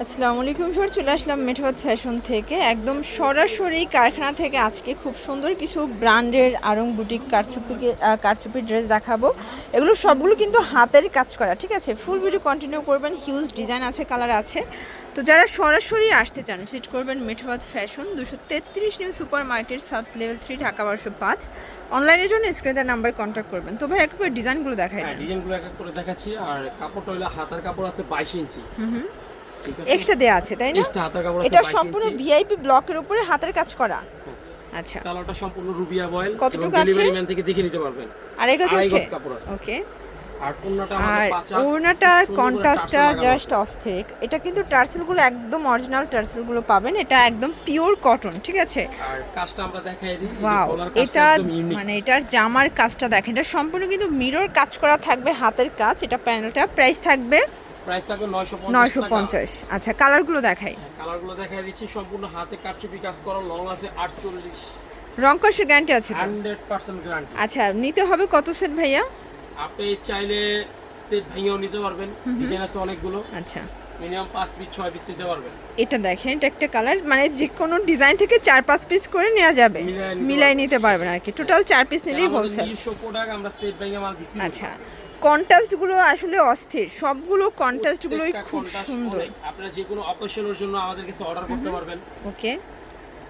আসসালামু আলাইকুম স্যার চলে আসলাম মেঠোয়াত ফ্যাশন থেকে। একদম সরাসরি কারখানা থেকে আজকে খুব সুন্দর কিছু ব্র্যান্ডের আরং বুটিক কারচুপি কারচুপি ড্রেস দেখাবো। এগুলো সবগুলো কিন্তু হাতের কাজ করা ঠিক আছে? ফুল ভিডিও কন্টিনিউ করবেন হিউজ ডিজাইন আছে কালার আছে। তো যারা সরাসরি আসতে চান ভিজিট করবেন মেঠোয়াত ফ্যাশন দুশো তেত্রিশ নিউ সুপার মার্কেট সাত লেভেল থ্রি ঢাকা বারোশো পাঁচ অনলাইনের জন্য স্ক্রিনের নাম্বার কন্ট্যাক্ট করবেন। তো ভাই একবার ডিজাইনগুলো দেখাই হ্যাঁ ডিজাইনগুলো এক এক করে দেখাচ্ছি। আর কাপড়টা হইল হাতার কাপড় আছে বাইশ ইঞ্চি। এক্সট্রা দেওয়া আছে তাই না? এটা সম্পূর্ণ ভিআইপি ব্লকের উপরে হাতের কাজ করা। আচ্ছা। সালোয়ারটা সম্পূর্ণ রুবিয়া বয়েল কতটুকু আছে? ডেলিভারি ম্যান থেকে দেখে নিতে পারবেন। আড়াই গজ আছে? আছে। ওকে আর ওড়নাটার কন্ট্রাস্টটা জাস্ট আছে। অস্থির। এটা কিন্তু টার্সেলগুলো একদম অরিজিনাল টার্সেলগুলো পাবেন। এটা একদম পিওর কটন ঠিক আছে? আর কাজটা আমরা দেখাই এটা মানে এটার জামার কাজটা দেখেন। এটা সম্পূর্ণ কিন্তু মিরর কাজ করা থাকবে হাতের কাজ। এটা প্যানেলটা প্রাইস থাকবে প্রাইস থাকবে 950 নয়শো টাকা। পঞ্চাশ। আচ্ছা কালারগুলো দেখাই। কালারগুলো দেখাই দিচ্ছি। সম্পূর্ণ হাতে কারচুপি কাজ করা লং আছে 48 রং কষে গ্যারান্টি আছে তো? 100% গ্যারান্টি আচ্ছা নিতে হবে কত সেট ভাইয়া? আপনি চাইলে সেট ভেঙেও নিতে পারবেন। ডিজাইন আছে অনেকগুলো। আচ্ছা। মিনিমাম 5 পিস 6 পিস নিতে পারবেন। এটা দেখেন এটা একটা কালার মানে যে কোনো ডিজাইন থেকে চার পাঁচ পিস করে নেওয়া যাবে। মিলাই নিতে পারবেন। আর কি। টোটাল চার পিস নিলেই হোলসেল নিজস্ব প্রোডাক্ট আমরা সেট ভেঙে মাল বিক্রি আচ্ছা। কন্ট্রাস্টগুলো আসলে অস্থির। সবগুলো কন্ট্রাস্টগুলোই খুব সুন্দর। আপনারা যে কোনো অকেশনের জন্য আমাদের কাছে অর্ডার করতে পারবেন। ওকে।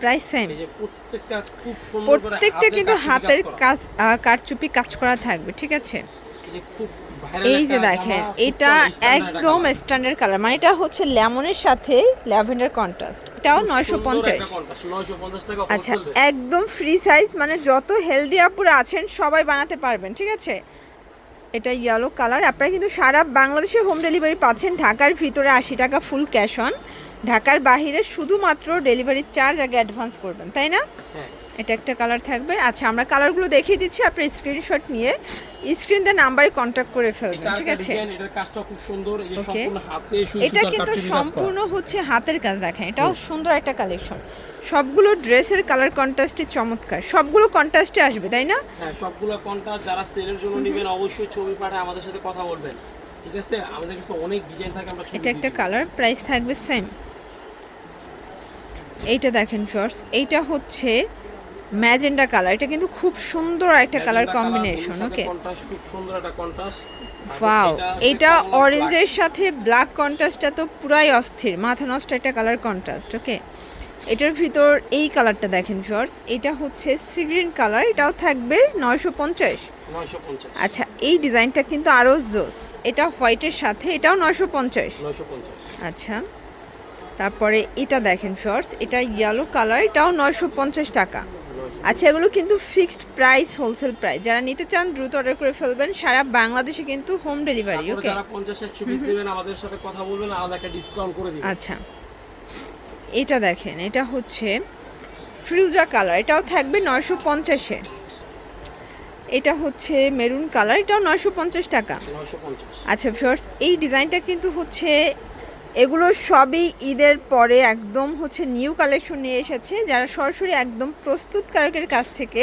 প্রাইস সেম এই যে প্রত্যেকটা খুব সুন্দর প্রত্যেকটা কিন্তু হাতের কাজ করা। কাজ কারচুপি কাজ করা থাকবে ঠিক আছে? এই যে দেখেন এটা একদম। স্ট্যান্ডার্ড কালার মানে এটা হচ্ছে লেমনের সাথে ল্যাভেন্ডার কন্ট্রাস্ট এটাও নয়শো পঞ্চাশ। 950 টাকা আচ্ছা একদম ফ্রি সাইজ মানে যত হেলদি আপুরা আছেন সবাই বানাতে পারবেন ঠিক আছে? এটা ইয়েলো কালার আপনারা কিন্তু সারা বাংলাদেশে হোম ডেলিভারি পাচ্ছেন ঢাকার ভিতরে আশি টাকা ফুল ক্যাশ অন ঢাকার বাহিরে শুধুমাত্র ডেলিভারি চার্জ আগে অ্যাডভান্স করবেন, তাই না? হ্যাঁ। এটা একটা কালার থাকবে। আচ্ছা আমরা কালারগুলো দেখিয়ে দিচ্ছি আপনি স্ক্রিনশট নিয়ে। স্ক্রিন দিয়ে নাম্বারে কন্ট্যাক্ট করে ফেলবেন ঠিক আছে? এটার কাজটা খুব সুন্দর এই যে সম্পূর্ণ হাতে এটা কিন্তু সম্পূর্ণ হচ্ছে হাতের কাজ দেখেন এটাও সুন্দর একটা কালেকশন সবগুলো ড্রেসের কালার কন্ট্রাস্টে চমৎকার। সবগুলো কন্ট্রাস্টে আসবে তাই না? হ্যাঁ সবগুলো কন্ট্রাস্ট যারা সেলের জন্য নেবেন অবশ্যই ছবি পাঠায় আমাদের সাথে কথা বলবেন। ঠিক আছে? আমাদের কাছে অনেক ডিজাইন থাকে আমরা এটা একটা কালার প্রাইস থাকবে সেম এইটা দেখেন শর্টস এইটা হচ্ছে ম্যাজেন্ডা কালার। এটা কিন্তু খুব সুন্দর একটা কালার কম্বিনেশন ওকে? খুব সুন্দর একটা কন্ট্রাস্ট ওয়াও এটা অরেঞ্জের সাথে ব্ল্যাক কন্ট্রাস্টটা তো পুরাই অস্থির মাথা নষ্ট একটা কালার কন্ট্রাস্ট ওকে? এটার ভিতর এই কালারটা দেখেন শর্টস এটা হচ্ছে সিগ্রিন কালার এটাও থাকবে নয়শো পঞ্চাশ। 950 আচ্ছা এই ডিজাইনটা কিন্তু আরও জোস এটা হোয়াইটের সাথে এটাও নয়শো পঞ্চাশ। 950 আচ্ছা তারপরে এটা দেখেন শর্টস এটা ইয়েলো কালার এটাও নয়শো পঞ্চাশ টাকা। আচ্ছা এগুলো কিন্তু ফিক্সড প্রাইস হোলসেল প্রাইস। যারা নিতে চান দ্রুত অর্ডার করে ফেলবেন। সারা বাংলাদেশে কিন্তু হোম ডেলিভারি ওকে? যারা 50 100 পিস নেবেন আমাদের সাথে কথা বলবেন আলাদা একটা ডিসকাউন্ট করে দিবেন। আচ্ছা। এটা দেখেন এটা হচ্ছে ফ্রিউজা কালার এটাও থাকবে নয়শো পঞ্চাশে। এটা হচ্ছে মেরুন কালার এটাও নয়শো পঞ্চাশ টাকা। 950 আচ্ছা ফিওর্স এই ডিজাইনটা কিন্তু হচ্ছে এগুলো সবই ঈদের পরে একদম হচ্ছে নিউ কালেকশন নিয়ে এসেছে, যারা সরাসরি একদম প্রস্তুতকারকের কাছ থেকে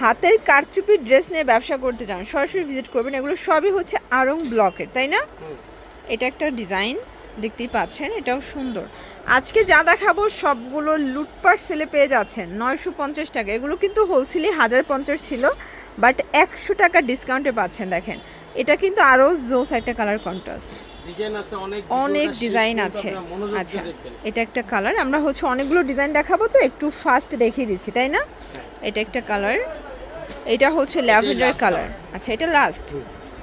হাতের কারচুপি ড্রেস নিয়ে ব্যবসা করতে চান, সরাসরি ভিজিট করবেন, এগুলো সবই হচ্ছে আরং ব্লকের, তাই না? এটা একটা ডিজাইন দেখতেই পাচ্ছেন, এটাও সুন্দর। আজকে যা দেখাবো সবগুলো লুটপাট সেলে পেয়ে যাচ্ছেন, নয়শো পঞ্চাশ টাকা, এগুলো কিন্তু হোলসেলে হাজার পঞ্চাশ ছিল বাট একশো টাকা ডিসকাউন্টে পাচ্ছেন, দেখেন। এটা কিন্তু আরও জোস একটা কালার কন্ট্রাস্ট অনেক ডিজাইন আছে। আচ্ছা এটা একটা কালার আমরা হচ্ছে অনেকগুলো ডিজাইন দেখাবো তো একটু ফাস্ট দেখিয়ে দিচ্ছি তাই না? এটা একটা কালার এটা হচ্ছে ল্যাভেন্ডার কালার আচ্ছা এটা লাস্ট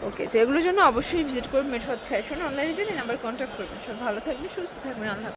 ওকে তো এগুলোর জন্য অবশ্যই ভিজিট করবেন মেট্রোত ফ্যাশন অনলাইনের জন্য নাম্বার কন্ট্যাক্ট করবেন। সব ভালো থাকবেন সুস্থ থাকবেন আল্লাহ।